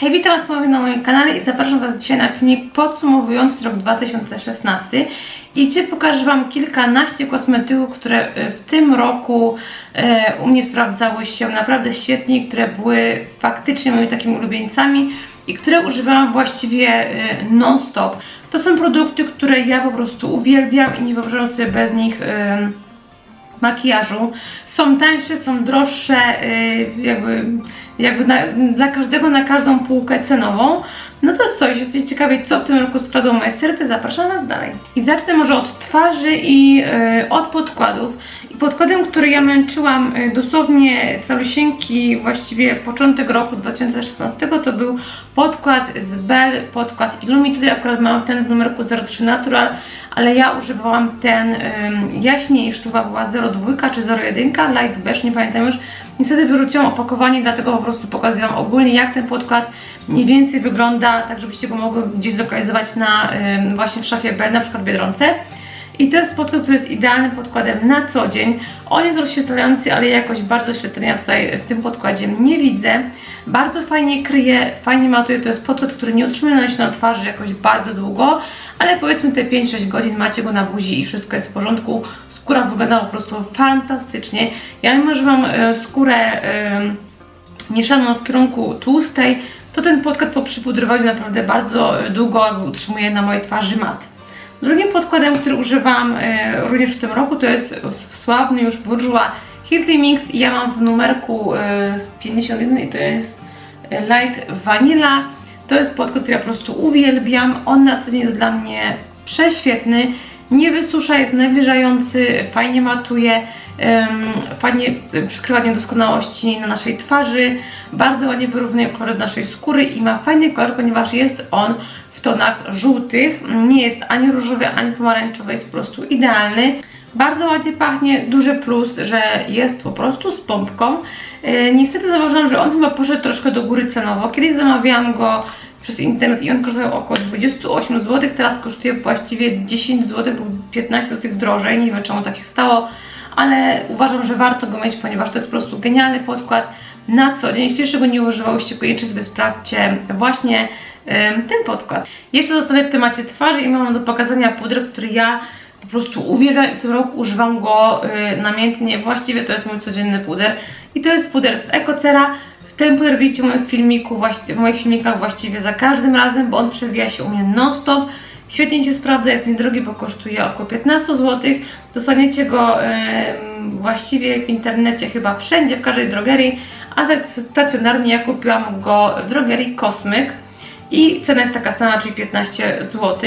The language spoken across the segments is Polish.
Hej, witam Was ponownie na moim kanale i zapraszam Was dzisiaj na filmik podsumowujący rok 2016 i Dzisiaj pokażę Wam kilkanaście kosmetyków, które e, w tym roku e, u mnie sprawdzały się naprawdę świetnie które były faktycznie moimi takimi ulubieńcami i które używałam właściwie e, non-stop. To są produkty, które ja po prostu uwielbiam i nie wyobrażam sobie bez nich e, makijażu. Są tańsze, są droższe, yy, jakby, jakby na, dla każdego na każdą półkę cenową. No to co, jesteście ciekawi, co w tym roku skradło moje serce, zapraszam Was dalej. I zacznę może od twarzy i yy, od podkładów. I podkładem, który ja męczyłam yy, dosłownie calusieńki, właściwie początek roku 2016, to był podkład z Bell, podkład Illumi. Tutaj akurat mam ten w numerku 03 Natural, ale ja używałam ten ym, jaśniejszy, to chyba była 02 czy 01, light beige, nie pamiętam już. Niestety wyrzuciłam opakowanie, dlatego po prostu pokazuję ogólnie jak ten podkład mniej więcej wygląda, tak żebyście go mogli gdzieś zlokalizować na ym, właśnie w szafie Bell, na przykład w Biedronce. I to jest podkład, który jest idealnym podkładem na co dzień. On jest rozświetlający, ale jakoś bardzo świetlenia tutaj w tym podkładzie nie widzę. Bardzo fajnie kryje, fajnie matuje. To jest podkład, który nie utrzymuje się na twarzy jakoś bardzo długo, ale powiedzmy te 5-6 godzin macie go na buzi i wszystko jest w porządku. Skóra wygląda po prostu fantastycznie. Ja mimo, że mam e, skórę e, mieszaną w kierunku tłustej, to ten podkład po przypudrowaniu naprawdę bardzo długo utrzymuje na mojej twarzy mat. Drugim podkładem, który używam e, również w tym roku, to jest sławny już Bourjois Heatley Mix ja mam w numerku e, z 51 i to jest e, Light Vanilla. To jest podkład, który ja po prostu uwielbiam. On na co dzień jest dla mnie prześwietny. Nie wysusza, jest nawilżający, fajnie matuje, fajnie przykrywa niedoskonałości na naszej twarzy, bardzo ładnie wyrównuje kolor naszej skóry i ma fajny kolor, ponieważ jest on w tonach żółtych. Nie jest ani różowy, ani pomarańczowy, jest po prostu idealny. Bardzo ładnie pachnie, duży plus, że jest po prostu z pompką. E, niestety zauważyłam, że on chyba poszedł troszkę do góry cenowo. Kiedyś zamawiałam go przez internet i on kosztował około 28 zł, teraz kosztuje właściwie 10 zł lub 15 zł drożej. Nie wiem czemu tak się stało, ale uważam, że warto go mieć, ponieważ to jest po prostu genialny podkład na co dzień. Jeśli jeszcze go nie używałyście, koniecznie sobie sprawdźcie właśnie ten podkład. Jeszcze zostanę w temacie twarzy i mam do pokazania pudr, który ja po prostu uwielbiam i w tym roku używam go y, namiętnie. Właściwie to jest mój codzienny puder i to jest puder z Ecocera. Ten puder widzicie w moim filmiku, w moich filmikach właściwie za każdym razem, bo on przewija się u mnie non-stop. Świetnie się sprawdza, jest niedrogi, bo kosztuje około 15 zł. Dostaniecie go em, właściwie w internecie chyba wszędzie, w każdej drogerii, a tak stacjonarnie ja kupiłam go w drogerii Kosmyk i cena jest taka sama, czyli 15 zł.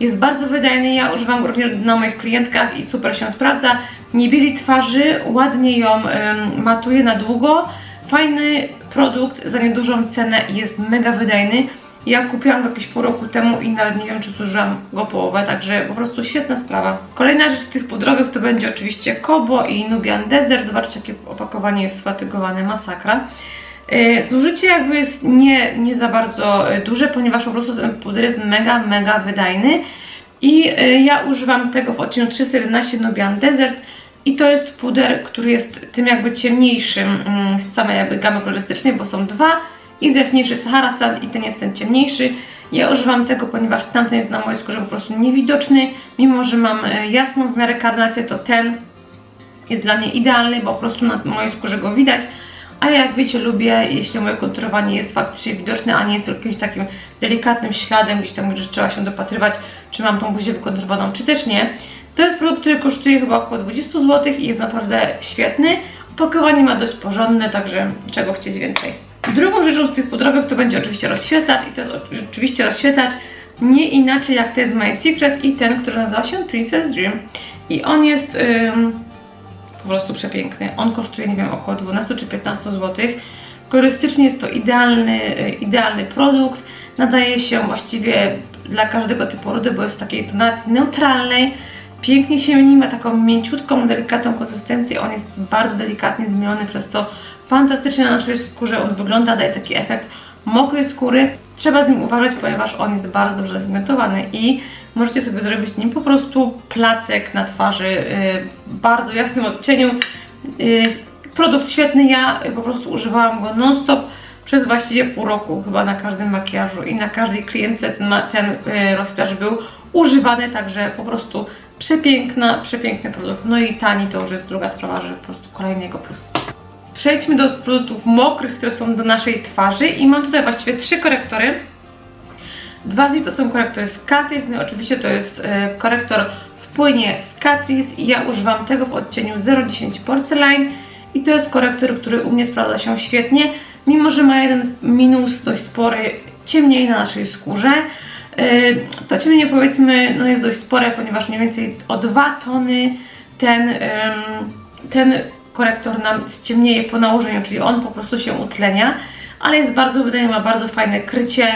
Jest bardzo wydajny, ja używam go również na moich klientkach i super się sprawdza. Nie bieli twarzy, ładnie ją em, matuje na długo. Fajny produkt za niedużą cenę jest mega wydajny. Ja kupiłam go jakieś pół roku temu i nawet nie wiem, czy zużyłam go połowę, także po prostu świetna sprawa. Kolejna rzecz z tych pudrowych to będzie oczywiście Kobo i Nubian Desert. Zobaczcie, jakie opakowanie jest sfatygowane, masakra. Yy, Zużycie jakby jest nie, nie za bardzo y, duże, ponieważ po prostu ten puder jest mega, mega wydajny. I y, ja używam tego w odcieniu 311 Nubian Desert. I to jest puder, który jest tym jakby ciemniejszym mm, z samej jakby gamy kolorystycznej, bo są dwa. Jest jaśniejszy Sahara Sand i ten jest ten ciemniejszy. Ja używam tego, ponieważ tamten jest na mojej skórze po prostu niewidoczny. Mimo, że mam jasną w miarę karnację, to ten jest dla mnie idealny, bo po prostu na mojej skórze go widać. A jak wiecie, lubię, jeśli moje konturowanie jest faktycznie widoczne, a nie jest jakimś takim delikatnym śladem, gdzieś tam, że trzeba się dopatrywać, czy mam tą buzię wykonturowaną, czy też nie. To jest produkt, który kosztuje chyba około 20 zł i jest naprawdę świetny. Opakowanie ma dość porządne, także czego chcieć więcej. Drugą rzeczą z tych pudrowych to będzie oczywiście rozświetlacz i to jest oczywiście rozświetlacz nie inaczej jak ten z My Secret i ten, który nazywa się Princess Dream. I on jest... po prostu przepiękny. On kosztuje, nie wiem, około 12 czy 15 zł. Kolorystycznie jest to idealny, y, idealny produkt. Nadaje się właściwie dla każdego typu rody, bo jest w takiej tonacji neutralnej. Pięknie się mieni, ma taką mięciutką, delikatną konsystencję. On jest bardzo delikatnie zmielony, przez co fantastycznie na naszej skórze on wygląda, daje taki efekt mokrej skóry. Trzeba z nim uważać, ponieważ on jest bardzo dobrze zapigmentowany i możecie sobie zrobić nim po prostu placek na twarzy yy, w bardzo jasnym odcieniu. Yy, produkt świetny, ja po prostu używałam go non-stop przez właściwie pół roku chyba na każdym makijażu i na każdej klientce ten, ten e, rozwieracz był używany, także po prostu przepiękna, przepiękny produkt. No i tani to już jest druga sprawa, że po prostu kolejny jego plus. Przejdźmy do produktów mokrych, które są do naszej twarzy i mam tutaj właściwie trzy korektory. Dwa to są korektory z Catrice, no i oczywiście to jest e, korektor w płynie z Catrice i ja używam tego w odcieniu 010 Porcelain i to jest korektor, który u mnie sprawdza się świetnie, mimo że ma jeden minus dość spory, ciemniej na naszej skórze. E, To ciemnienie powiedzmy no jest dość spore, ponieważ mniej więcej o 2 tony ten, ten korektor nam ściemnieje po nałożeniu, czyli on po prostu się utlenia, ale jest bardzo wydajny, ma bardzo fajne krycie.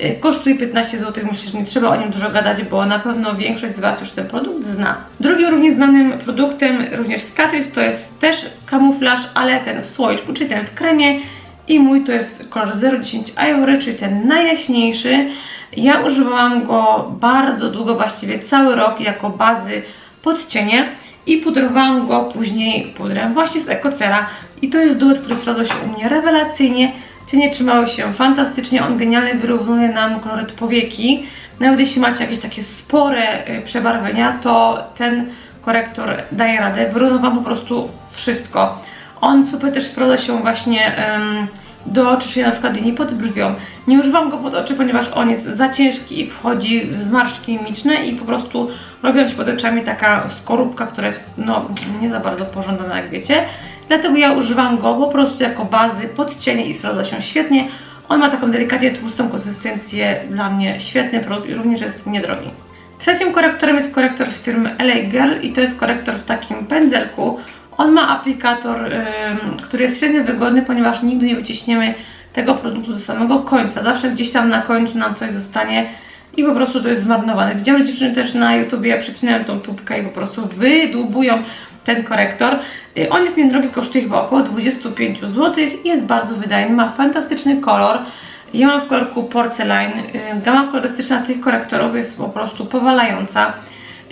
Y, Kosztuje 15 zł, myślę, że nie trzeba o nim dużo gadać, bo na pewno większość z Was już ten produkt zna. Drugim również znanym produktem, również z Catrice, to jest też kamuflaż, ale ten w słoiczku, czyli ten w kremie. I mój to jest kolor 010 Ivory, czyli ten najjaśniejszy. Ja używałam go bardzo długo, właściwie cały rok, jako bazy pod cienie i pudrowałam go później pudrem właśnie z Ecocera. I to jest duet, który sprawdza się u mnie rewelacyjnie. Cienie trzymały się fantastycznie, on genialnie wyrównuje nam koloryt powieki. Nawet jeśli macie jakieś takie spore y, przebarwienia, to ten korektor daje radę, wyrówna Wam po prostu wszystko. On super też sprawdza się właśnie em, do oczy, czyli na przykład linii pod brwią. Nie używam go pod oczy, ponieważ on jest za ciężki i wchodzi w zmarszczki mimiczne i po prostu robią się pod oczami taka skorupka, która jest no, nie za bardzo pożądana, jak wiecie. Dlatego ja używam go po prostu jako bazy pod cienie i sprawdza się świetnie. On ma taką delikatnie tłustą konsystencję, dla mnie świetny produkt i również jest niedrogi. Trzecim korektorem jest korektor z firmy LA Girl i to jest korektor w takim pędzelku. On ma aplikator, ym, który jest średnio wygodny, ponieważ nigdy nie wyciśniemy tego produktu do samego końca. Zawsze gdzieś tam na końcu nam coś zostanie i po prostu to jest zmarnowane. Widziałam, że dziewczyny też na YouTubie przecinają tą tubkę i po prostu wydłubują ten korektor. On jest niedrogi, kosztuje chyba około 25 zł i jest bardzo wydajny, ma fantastyczny kolor. Ja mam w kolorku Porcelain. Y, Gama kolorystyczna tych korektorów jest po prostu powalająca.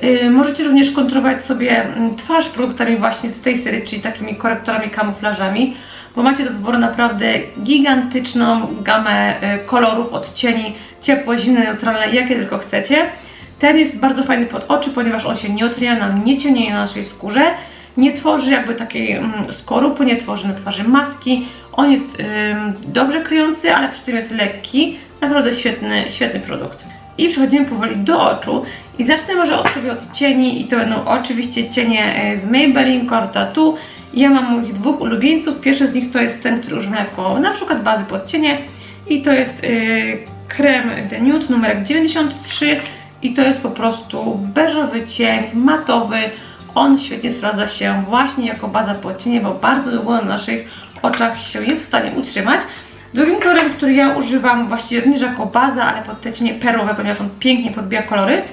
Y, Możecie również kontrolować sobie mm, twarz produktami właśnie z tej serii, czyli takimi korektorami, kamuflażami, bo macie do wyboru naprawdę gigantyczną gamę y, kolorów, odcieni, ciepło, zimne, neutralne, jakie tylko chcecie. Ten jest bardzo fajny pod oczy, ponieważ on się nie otwiera nam, nie ciemnieje na naszej skórze, nie tworzy jakby takiej mm, skorupy, nie tworzy na twarzy maski. On jest dobrze kryjący, ale przy tym jest lekki. Naprawdę świetny, świetny produkt. I przechodzimy powoli do oczu. I zacznę może od sobie od cieni i to będą oczywiście cienie e, z Maybelline Core Tattoo. Ja mam moich dwóch ulubieńców. Pierwszy z nich to jest ten, który używam jako na przykład bazy pod cienie i to jest yy, krem The Nude numerek 93 i to jest po prostu beżowy cień, matowy. On świetnie sprawdza się właśnie jako baza pod cienie, bo bardzo długo na naszych oczach się jest w stanie utrzymać. Drugim kolorem, który ja używam właściwie również jako baza, ale pod te cienie perłowe, ponieważ on pięknie podbija koloryt,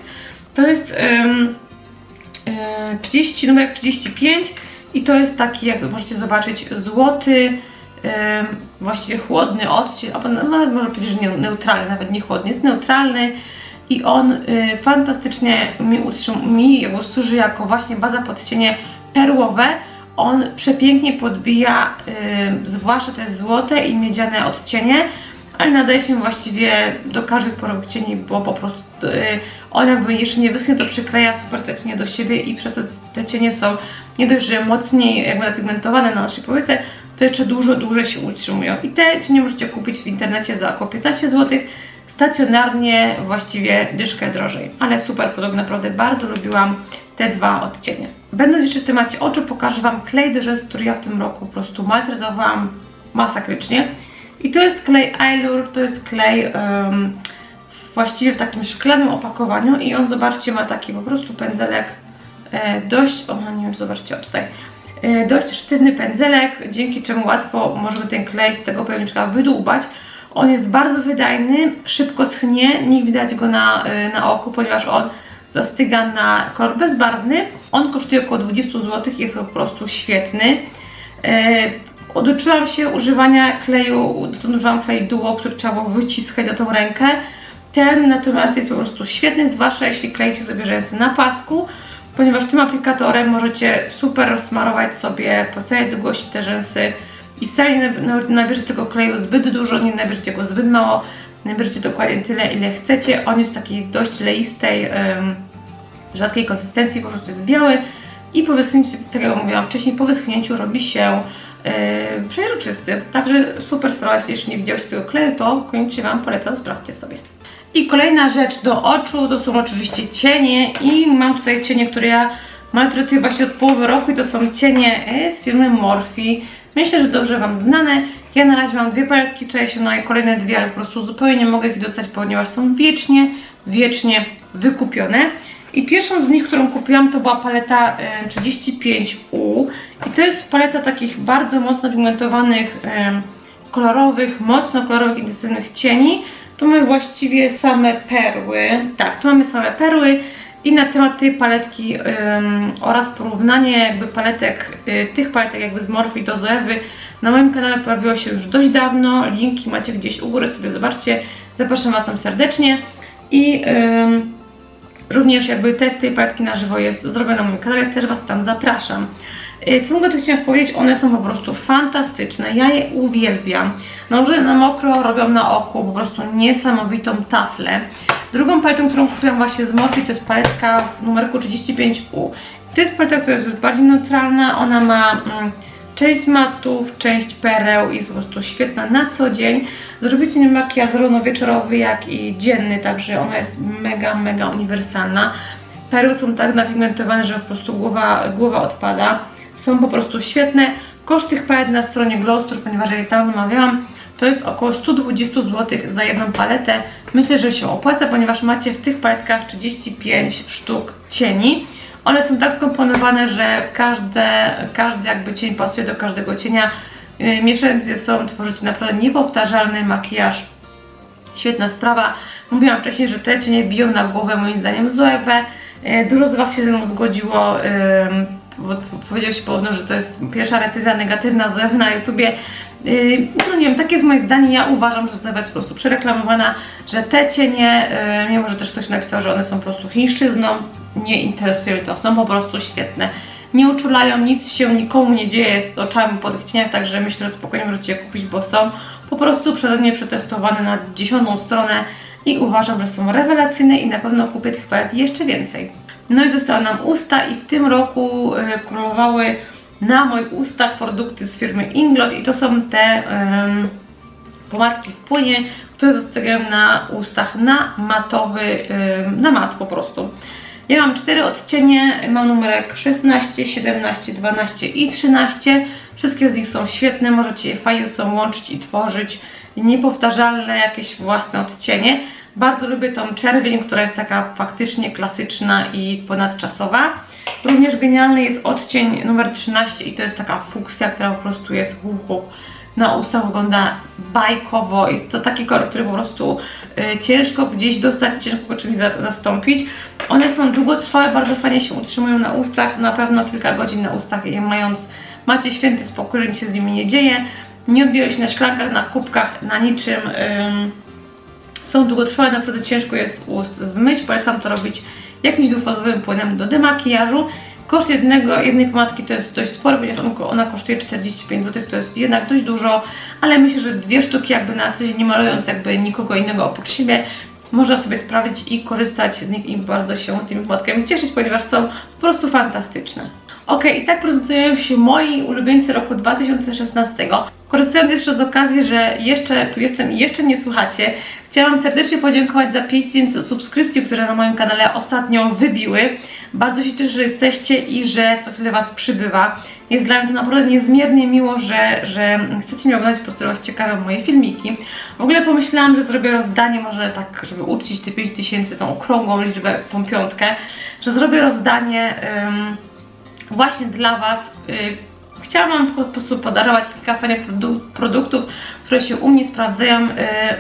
to jest ym, yy, 30, numer 35 i to jest taki, jak możecie zobaczyć, złoty, ym, właściwie chłodny odcień, a może powiedzieć, że nie, neutralny, nawet nie chłodny, jest neutralny i on y, fantastycznie mi, utrzym, mi służy jako właśnie baza pod cienie perłowe. On przepięknie podbija, y, zwłaszcza te złote i miedziane odcienie, ale nadaje się właściwie do każdych porowych cieni, bo po prostu y, on jakby jeszcze nie wyschnie, to przykleja super te cienie do siebie i przez to te cienie są nie dość, że mocniej jakby napigmentowane na naszej powiece, to jeszcze dużo dłużej się utrzymują. I te cienie możecie kupić w internecie za około 15 zł, stacjonarnie właściwie dyszkę drożej. Ale super produkt, naprawdę bardzo lubiłam te dwa odcienie. Będąc jeszcze w temacie oczu, pokażę Wam klej do który ja w tym roku po prostu maltretowałam masakrycznie. I to jest klej Allure, to jest klej em, właściwie w takim szklanym opakowaniu i on, zobaczcie, ma taki po prostu pędzelek e, dość, o nie wiem, zobaczcie, o tutaj, e, dość sztywny pędzelek, dzięki czemu łatwo możemy ten klej z tego pojemniczka wydłubać. On jest bardzo wydajny, szybko schnie, nie widać go na, e, na oku, ponieważ on zastyga na kolor bezbarwny. On kosztuje około 20 zł, jest po prostu świetny. E, Oduczyłam się używania kleju, dotąd używałam klej duo, który trzeba było wyciskać o tą rękę. Ten natomiast jest po prostu świetny, zwłaszcza jeśli klejcie sobie rzęsy na pasku, ponieważ tym aplikatorem możecie super rozsmarować sobie po całej długości te rzęsy I wcale nie nab- nabierzecie tego kleju zbyt dużo, nie nabierzecie go zbyt mało, nabierzecie dokładnie tyle, ile chcecie. On jest takiej dość leistej, em, rzadkiej konsystencji, po prostu jest biały i po wyschnięciu, tak jak mówiłam wcześniej, po wyschnięciu robi się yy. Także super sprawa, jeśli nie widziałeś tego kleju, to koniecznie Wam polecam, sprawdźcie sobie. I kolejna rzecz do oczu to są oczywiście cienie i mam tutaj cienie, które ja maltretuję właśnie od połowy roku i to są cienie e, z firmy Morphe. Myślę, że dobrze Wam znane. Ja na razie mam dwie paletki, czuję się na kolejne dwie, ale po prostu zupełnie nie mogę ich dostać, ponieważ są wiecznie, wiecznie wykupione. I pierwszą z nich, którą kupiłam, to była paleta e, 35U. I to jest paleta takich bardzo mocno pigmentowanych, e, kolorowych, mocno kolorowych, intensywnych cieni. Tu mamy właściwie same perły. Tak, tu mamy same perły. I na temat tej paletki ym, oraz porównanie jakby paletek, y, tych paletek jakby z Morphe do Zoewy na moim kanale pojawiło się już dość dawno. Linki macie gdzieś u góry, sobie zobaczcie. Zapraszam Was tam serdecznie. I ym, również jakby test tej paletki na żywo jest zrobiony na moim kanale, też Was tam zapraszam. Y, Co mogę tych cieniach powiedzieć? One są po prostu fantastyczne. Ja je uwielbiam. Nałożone na mokro robią na oku po prostu niesamowitą taflę. Drugą paletą, którą kupiłam właśnie z Morphe, to jest paletka w numerku 35U. To jest paleta, która jest już bardziej neutralna. Ona ma mm, część matów, część pereł i jest po prostu świetna na co dzień. Zrobicie nią makijaż zarówno wieczorowy, jak i dzienny, także ona jest mega, mega uniwersalna. Perły są tak napigmentowane, że po prostu głowa, głowa odpada. Są po prostu świetne. Koszt tych palet na stronie Glowstore, ponieważ ja je tam zamawiałam, to jest około 120 zł za jedną paletę. Myślę, że się opłaca, ponieważ macie w tych paletkach 35 sztuk cieni. One są tak skomponowane, że każde, każdy jakby cień pasuje do każdego cienia. Yy, Mieszając je są, tworzycie naprawdę niepowtarzalny makijaż. Świetna sprawa. Mówiłam wcześniej, że te cienie biją na głowę moim zdaniem Zoewę. Yy, Dużo z Was się ze mną zgodziło. Bo powiedział się podobno, że to jest pierwsza recenzja negatywna Zoewy na YouTubie. Yy, No nie wiem, takie jest moje zdanie. Ja uważam, że Zoewa jest po prostu przereklamowana, że te cienie, yy, mimo że też ktoś napisał, że one są po prostu chińszczyzną, nie interesuje mnie to. Są po prostu świetne. Nie uczulają, nic się nikomu nie dzieje z oczami po tych cieniach, także myślę, że spokojnie możecie je kupić, bo są po prostu przeze mnie przetestowane na dziesiątą stronę i uważam, że są rewelacyjne i na pewno kupię tych palet jeszcze więcej. No i zostały nam usta i w tym roku y, królowały na moich ustach produkty z firmy Inglot i to są te em, pomadki w płynie, które zostawiam na ustach na matowy, em, na mat po prostu. Ja mam cztery odcienie, mam numerek 16, 17, 12 i 13. Wszystkie z nich są świetne, możecie je fajnie sobą łączyć i tworzyć niepowtarzalne jakieś własne odcienie. Bardzo lubię tą czerwień, która jest taka faktycznie klasyczna i ponadczasowa. Również genialny jest odcień numer 13 i to jest taka fuksja, która po prostu jest hu, na ustach wygląda bajkowo. Jest to taki kolor, który po prostu y, ciężko gdzieś dostać, ciężko go czymś za, zastąpić. One są długotrwałe, bardzo fajnie się utrzymują na ustach, na pewno kilka godzin na ustach je mając macie święty spokój, że nic się z nimi nie dzieje. Nie odbijają się na szklankach, na kubkach, na niczym. Ym, są długotrwałe, naprawdę ciężko je z ust zmyć. Polecam to robić jakimś dwufazowym płynem do demakijażu. Koszt jednego, jednej pomadki to jest dość spory, ponieważ on- ona kosztuje 45 zł, to jest jednak dość dużo, ale myślę, że dwie sztuki jakby na coś nie malując jakby nikogo innego oprócz siebie, można sobie sprawdzić i korzystać z nich i bardzo się tymi pomadkami cieszyć, ponieważ są po prostu fantastyczne. Ok, i tak prezentują się moi ulubieńcy roku 2016. Korzystając jeszcze z okazji, że jeszcze tu jestem i jeszcze nie słuchacie, chciałam serdecznie podziękować za 5000 subskrypcji, które na moim kanale ostatnio wybiły. Bardzo się cieszę, że jesteście i że co chwilę Was przybywa. Jest dla mnie to naprawdę niezmiernie miło, że, że chcecie mnie oglądać, posterować ciekawe moje filmiki. W ogóle pomyślałam, że zrobię rozdanie, może tak, żeby uczcić te 5000, tą okrągłą liczbę, tą piątkę, że zrobię rozdanie. właśnie dla Was. y, Chciałam Wam po prostu podarować kilka fajnych produ- produktów, które się u mnie sprawdzają, y,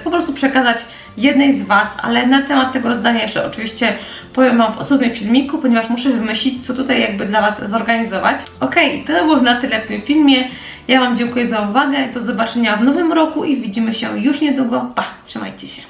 po prostu przekazać jednej z Was, ale na temat tego rozdania jeszcze oczywiście powiem Wam w osobnym filmiku, ponieważ muszę wymyślić, co tutaj jakby dla Was zorganizować. Ok, to było na tyle w tym filmie. Ja Wam dziękuję za uwagę, do zobaczenia w nowym roku i widzimy się już niedługo. Pa, trzymajcie się.